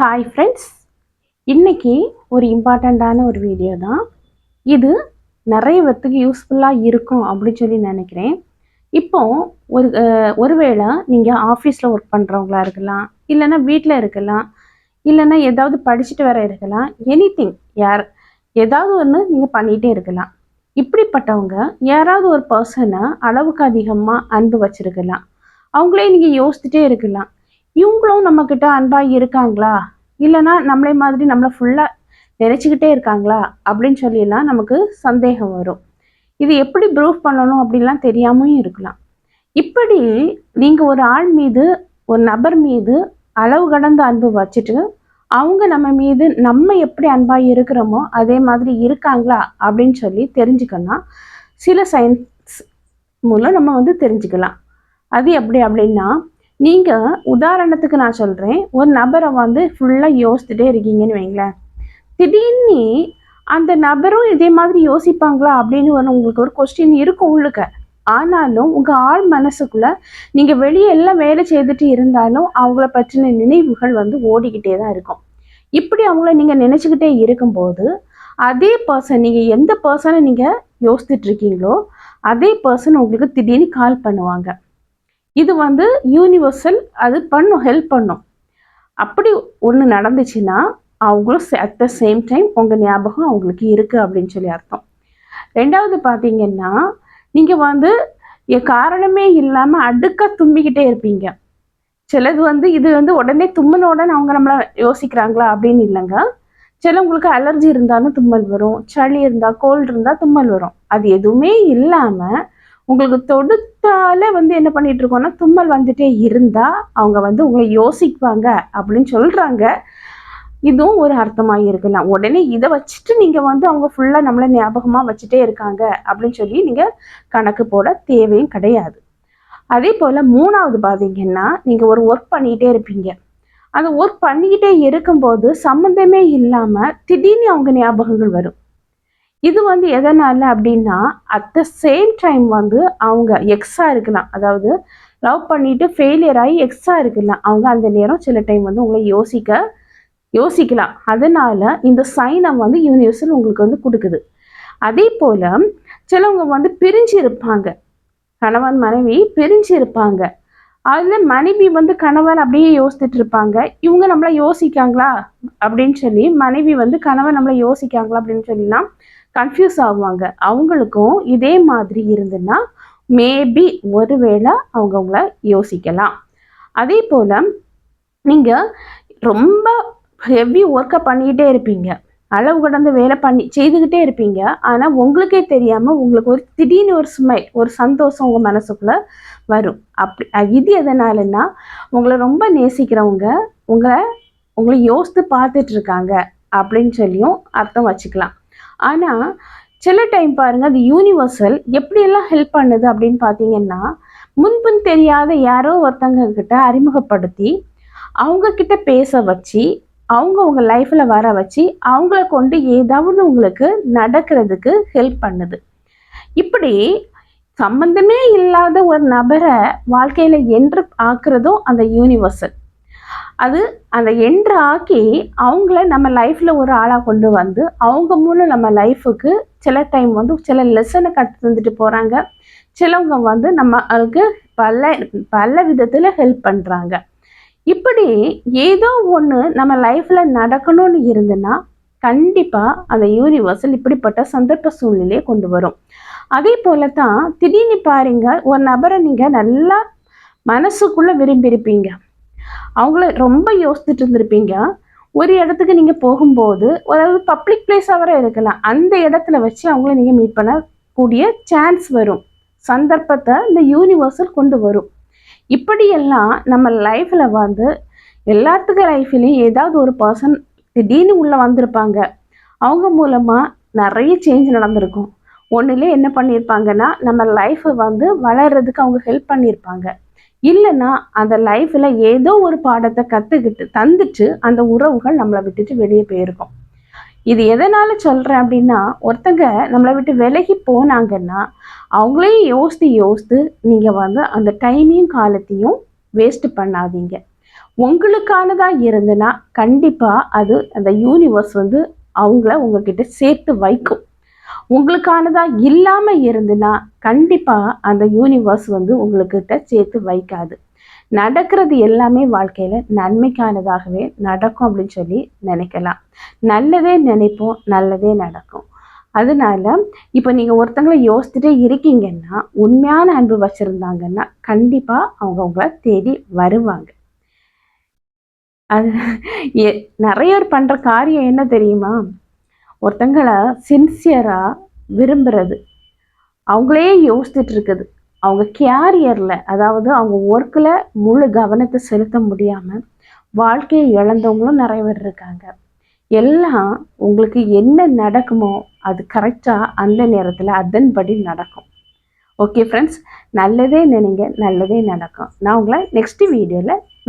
Hi friends இன்னைக்கு ஒரு இம்பார்ட்டண்ட்டான ஒரு வீடியோ தான். இது நிறைய பேர்த்துக்கு யூஸ்ஃபுல்லாக இருக்கும் அப்படின்னு சொல்லி நினைக்கிறேன். இப்போது ஒரு ஒருவேளை நீங்கள் ஆஃபீஸில் ஒர்க் பண்ணுறவங்களா இருக்கலாம் இல்லைன்னா வீட்டில் இருக்கலாம் இல்லைன்னா ஏதாவது படிச்சுட்டு வர இருக்கலாம் எனிதிங் யார் ஏதாவது ஒன்று நீங்கள் பண்ணிகிட்டே இருக்கலாம். இப்படிப்பட்டவங்க யாராவது ஒரு பர்சனை அளவுக்கு அதிகமாக அன்பு வச்சிருக்கலாம். அவங்களே நீங்கள் யோசிச்சுட்டே இருக்கலாம். இவங்களும் நம்மக்கிட்ட அன்பாக இருக்காங்களா? இல்லைன்னா நம்மளே மாதிரி நம்மளை ஃபுல்லாக நினச்சிக்கிட்டே இருக்காங்களா? அப்படின்னு சொல்லிலாம் நமக்கு சந்தேகம் வரும். இது எப்படி ப்ரூவ் பண்ணணும் அப்படிலாம் தெரியாமையும் இருக்கலாம். இப்படி நீங்கள் ஒரு ஆள் மீது ஒரு நபர் மீது அளவு கடந்த அன்பு வச்சுட்டு அவங்க நம்ம மீது நம்ம எப்படி அன்பாக இருக்கிறோமோ அதே மாதிரி இருக்காங்களா? அப்படின்னு சொல்லி தெரிஞ்சுக்கணும் சில சயின்ஸ் மூலம் நம்ம வந்து தெரிஞ்சுக்கலாம். அது எப்படி அப்படின்னா நீங்கள் உதாரணத்துக்கு நான் சொல்கிறேன் ஒரு நபரை வந்து ஃபுல்லாக யோசிச்சுட்டே இருக்கீங்கன்னு வைங்களேன். திடீர்னு அந்த நபரும் இதே மாதிரி யோசிப்பாங்களா அப்படின்னு ஒரு உங்களுக்கு ஒரு கொஸ்டின் இருக்கும் உள்ளுக்க. ஆனாலும் உங்கள் ஆள் மனசுக்குள்ள நீங்கள் வெளியே எல்லாம் வேலை செய்துட்டு இருந்தாலும் அவங்கள பற்றின நினைவுகள் வந்து ஓடிக்கிட்டே தான் இருக்கும். இப்படி அவங்கள நீங்கள் நினச்சிக்கிட்டே இருக்கும்போது அதே பர்சன் நீங்கள் எந்த பர்சனை நீங்கள் யோசிச்சுட்டு இருக்கீங்களோ அதே பர்சன் உங்களுக்கு திடீர்னு கால் பண்ணுவாங்க. இது வந்து யூனிவர்சல் அது பண்ணும் ஹெல்ப் பண்ணும். அப்படி ஒன்று நடந்துச்சுன்னா அவங்களும் அட் த சேம் டைம் உங்கள் ஞாபகம் அவங்களுக்கு இருக்குது அப்படின்னு சொல்லி அர்த்தம். ரெண்டாவது பார்த்தீங்கன்னா நீங்கள் வந்து காரணமே இல்லாமல் அடுக்க தும்பிக்கிட்டே இருப்பீங்க. சிலது வந்து இது வந்து உடனே தும்மின உடனே அவங்க நம்மளை யோசிக்கிறாங்களா அப்படின்னு இல்லைங்க. சிலவங்களுக்கு அலர்ஜி இருந்தாலும் தும்மல் வரும். சளி இருந்தால் கோல்டு இருந்தால் தும்மல் வரும். அது எதுவுமே இல்லாமல் உங்களுக்கு தொடுத்தால வந்து என்ன பண்ணிட்டு இருக்கோம்னா தும்மல் வந்துட்டே இருந்தா அவங்க வந்து உங்களை யோசிப்பாங்க அப்படின்னு சொல்றாங்க. இதுவும் ஒரு அர்த்தமாக இருக்கலாம். உடனே இதை வச்சுட்டு நீங்கள் வந்து அவங்க ஃபுல்லாக நம்மளை ஞாபகமாக வச்சுட்டே இருக்காங்க அப்படின்னு சொல்லி நீங்கள் கணக்கு போட தேவையும் கிடையாது. அதே போல் மூணாவது பார்த்தீங்கன்னா நீங்கள் ஒரு ஒர்க் பண்ணிக்கிட்டே இருப்பீங்க. அந்த ஒர்க் பண்ணிக்கிட்டே இருக்கும்போது சம்மந்தமே இல்லாமல் திடீர்னு அவங்க ஞாபகங்கள் வரும். இது வந்து எதனால அப்படின்னா அட் த சேம் டைம் வந்து அவங்க எக்ஸா இருக்கலாம். அதாவது லவ் பண்ணிட்டு ஃபெயிலியர் ஆகி எக்ஸா இருக்கலாம். அவங்க அந்த நேரம் சில டைம் வந்து உங்களை யோசிக்க யோசிக்கலாம். அதனால இந்த சைனை வந்து யூனிவர்சல் உங்களுக்கு வந்து கொடுக்குது. அதே போல சிலவங்க வந்து பிரிஞ்சு இருப்பாங்க கணவன் மனைவி பிரிஞ்சு இருப்பாங்க அதில் மனைவி வந்து கணவன் அப்படியே யோசிச்சுட்டு இருப்பாங்க. இவங்க நம்மளை யோசிக்காங்களா? அப்படின்னு சொல்லி மனைவி வந்து கணவன் நம்மளை யோசிக்காங்களா? அப்படின்னு சொல்லிலாம் கன்ஃபியூஸ் ஆகுவாங்க. அவங்களுக்கும் இதே மாதிரி இருந்துன்னா மேபி ஒருவேளை அவங்க உங்களை யோசிக்கலாம். அதே போல் நீங்கள் ரொம்ப ஹெவி ஒர்க்கை பண்ணிக்கிட்டே இருப்பீங்க. அளவு கடந்த வேலை பண்ணி செய்துக்கிட்டே இருப்பீங்க. ஆனால் உங்களுக்கே தெரியாமல் உங்களுக்கு ஒரு திடீர்னு ஒரு ஸ்மைல் ஒரு சந்தோஷம் உங்கள் மனசுக்குள்ளே வரும். அப்படி இது எதனாலன்னா உங்களை ரொம்ப நேசிக்கிறவங்க உங்களை உங்களை யோசித்து பார்த்துட்ருக்காங்க அப்படின்னு சொல்லியும் அர்த்தம் வச்சுக்கலாம். ஆனால் சில டைம் பாருங்க அது யூனிவர்சல் எப்படியெல்லாம் ஹெல்ப் பண்ணுது அப்படின்னு பார்த்தீங்கன்னா முன்பின் தெரியாத யாரோ ஒருத்தங்க கிட்ட அறிமுகப்படுத்தி அவங்க கிட்ட பேச வச்சு அவங்க உங்க லைஃப்பில் வர வச்சு அவங்கள கொண்டு ஏதாவது உங்களுக்கு நடக்கிறதுக்கு ஹெல்ப் பண்ணுது. இப்படி சம்பந்தமே இல்லாத ஒரு நபரை வாழ்க்கையில் என்று ஆக்குறதும் அந்த யூனிவர்சல் அது அந்த என்ற ஆக்கி அவங்கள நம்ம லைஃப்ல ஒரு ஆளா கொண்டு வந்து அவங்க மூலம் நம்ம லைஃபுக்கு சில டைம் வந்து சில லெசனை கற்று தந்துட்டு போறாங்க. சிலவங்க வந்து நம்ம அதுக்கு பல பல விதத்துல ஹெல்ப் பண்றாங்க. இப்படி ஏதோ ஒன்று நம்ம லைஃப்ல நடக்கணும்னு இருந்துன்னா கண்டிப்பா அந்த யூனிவர்சல் இப்படிப்பட்ட சந்தர்ப்ப சூழ்நிலையை கொண்டு வரும். அதே போல தான் திடீர்னு பாருங்க ஒரு நபரை நீங்க நல்லா மனசுக்குள்ள விரும்பியிருப்பீங்க. அவங்கள ரொம்ப யோசிச்சுட்டு இருந்திருப்பீங்க. ஒரு இடத்துக்கு நீங்க போகும்போது அதாவது பப்ளிக் பிளேஸாக வர இருக்கலாம். அந்த இடத்துல வச்சு அவங்கள நீங்க மீட் பண்ணக்கூடிய சான்ஸ் வரும். சந்தர்ப்பத்தை இந்த யூனிவர்சல் கொண்டு வரும். இப்படியெல்லாம் நம்ம லைஃப்ல வந்து எல்லாத்துக்கு லைஃப்லேயும் ஏதாவது ஒரு பர்சன் திடீர்னு உள்ள வந்திருப்பாங்க. அவங்க மூலமா நிறைய சேஞ்ச் நடந்திருக்கும். ஒன்றுலேயே என்ன பண்ணியிருப்பாங்கன்னா நம்ம லைஃப்பை வந்து வளர்றதுக்கு அவங்க ஹெல்ப் பண்ணியிருப்பாங்க இல்லைன்னா அந்த லைஃப்பில் ஏதோ ஒரு பாடத்தை கற்றுக்கிட்டு தந்துட்டு அந்த உறவுகள் நம்மளை விட்டுட்டு வெளியே போயிருக்கும். இது எதனால் சொல்கிறேன் அப்படின்னா ஒருத்தங்க நம்மளை விட்டு விலகி போனாங்கன்னா அவங்களையும் யோசித்து யோசித்து நீங்கள் வந்து அந்த டைமையும் காலத்தையும் வேஸ்ட்டு பண்ணாதீங்க. உங்களுக்கானதாக இருந்துன்னா கண்டிப்பாக அது அந்த யூனிவர்ஸ் வந்து அவங்கள உங்ககிட்ட சேர்த்து வைக்கும். உங்களுக்கானதா இல்லாமல் இருந்துன்னா கண்டிப்பாக அந்த யூனிவர்ஸ் வந்து உங்களுக்கிட்ட சேர்த்து வைக்காது. நடக்கிறது எல்லாமே வாழ்க்கையில் நன்மைக்கானதாகவே நடக்கும் அப்படின்னு சொல்லி நினைக்கலாம். நல்லதே நினைப்போம் நல்லதே நடக்கும். அதனால இப்போ நீங்கள் ஒருத்தங்களை யோசிச்சுட்டே இருக்கீங்கன்னா உண்மையான அன்பு வச்சுருந்தாங்கன்னா கண்டிப்பாக அவங்க உங்களை தேடி வருவாங்க. அது நிறைய பேர் பண்ணுற காரியம் என்ன தெரியுமா? ஒருத்தங்களை சின்சியராக விரும்புகிறது அவங்களே யோசிச்சுட்டு இருக்குது அவங்க கேரியரில் அதாவது அவங்க ஒர்க்கில் முழு கவனத்தை செலுத்த முடியாமல் வாழ்க்கையை இழந்தவங்களும் நிறைய பேர் இருக்காங்க. எல்லாம் உங்களுக்கு என்ன நடக்குமோ அது கரெக்டாக அந்த நேரத்தில் அதன்படி நடக்கும். ஓகே ஃப்ரெண்ட்ஸ் நல்லதே நினைங்க நல்லதே நடக்கும். நான் உங்களை நெக்ஸ்ட் வீடியோவில்